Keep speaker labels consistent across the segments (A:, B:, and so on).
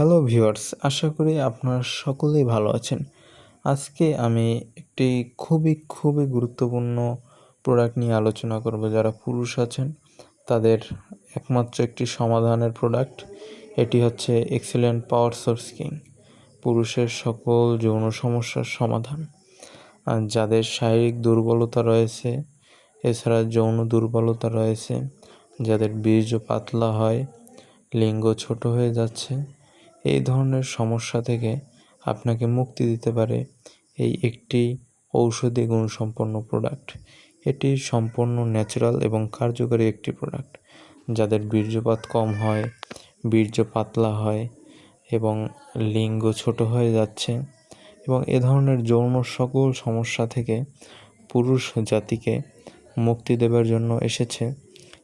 A: Hello viewers আশা করি আপনারা সকলেই ভালো আছেন। আজকে আমি একটি খুবই খুবই গুরুত্বপূর্ণ প্রোডাক্ট নিয়ে আলোচনা করব। যারা পুরুষ আছেন, তাদের একমাত্র একটি সমাধানের প্রোডাক্ট এটি হচ্ছে এক্সেলেন্ট পাওয়ার সোর্স কিং পুরুষের সকল যৌন সমস্যার সমাধান। যাদের শারীরিক দুর্বলতা রয়েছে, এছাড়া যৌন দুর্বলতা রয়েছে, যাদের বীর্য পাতলা হয়, লিঙ্গ ছোট হয়ে যাচ্ছে এই ধরনের সমস্যা থেকে আপনাকে মুক্তি দিতে পারে এই একটি ঔষধি গুণসম্পন্ন প্রোডাক্ট এটি সম্পূর্ণ ন্যাচারাল এবং কার্যকরী একটি প্রোডাক্ট যাদের বীর্যপাত কম হয়, বীর্য পাতলা হয় এবং লিঙ্গ ছোট হয়ে যাচ্ছে এবং এ ধরনের যৌন সকল সমস্যা থেকে পুরুষ জাতিকে মুক্তি দেবার জন্য এসেছে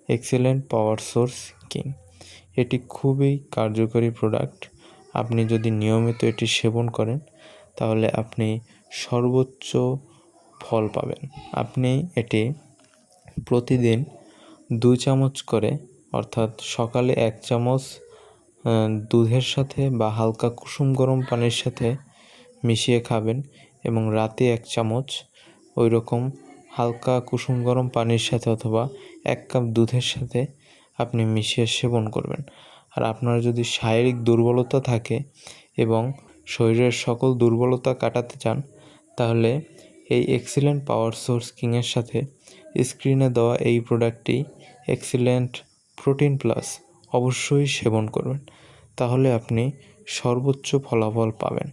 A: এক্সিলেন্ট পাওয়ার সোর্স কিং এটি খুবই কার্যকরী প্রোডাক্ট আপনি যদি নিয়মিত এটি সেবন করেন, তাহলে আপনি সর্বোচ্চ ফল পাবেন। আপনি এটি প্রতিদিন দু চামচ করে, অর্থাৎ সকালে এক চামচ দুধের সাথে বা হালকা কুসুম গরম পানির সাথে মিশিয়ে খাবেন এবং রাতে এক চামচ ওই রকম হালকা কুসুম গরম পানির সাথে অথবা এক কাপ দুধের সাথে আপনি মিশিয়ে সেবন করবেন। আর আপনার যদি শারীরিক দুর্বলতা থাকে এবং শরীরের সকল দুর্বলতা কাটাতে চান, তাহলে এই এক্সিলেন্ট পাওয়ার সোর্স কিংয়ের সাথে স্ক্রিনে দেওয়া এই প্রোডাক্টটি এক্সিলেন্ট প্রোটিন প্লাস অবশ্যই সেবন করবেন। তাহলে আপনি সর্বোচ্চ ফলাফল পাবেন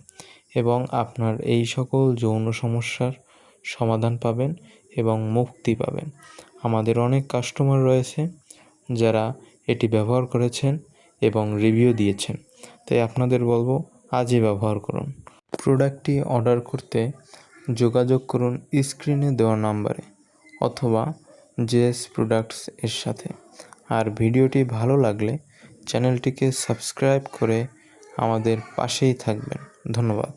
A: এবং আপনার এই সকল যৌন সমস্যার সমাধান পাবেন এবং মুক্তি পাবেন। আমাদের অনেক কাস্টমার রয়েছে যারা এটি ব্যবহার করেছেন এবং রিভিউ দিয়েছেন। তাই আপনাদের বলব আজই ব্যবহার করুন। প্রোডাক্টটি অর্ডার করতে যোগাযোগ করুন স্ক্রিনে দেওয়া নাম্বারে অথবা জেএস প্রোডাক্টস এর সাথে। আর ভিডিওটি ভালো লাগলে চ্যানেলটিকে সাবস্ক্রাইব করে আমাদের পাশেই থাকবেন। ধন্যবাদ।